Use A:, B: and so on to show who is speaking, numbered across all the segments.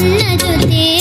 A: 那就听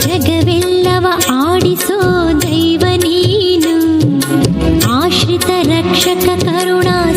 B: ಜಗವೆಲ್ಲವ ಆಡಿಸೋ ದೈವ ನೀನು. ಆಶ್ರಿತ ರಕ್ಷಕ ಕರುಣಾ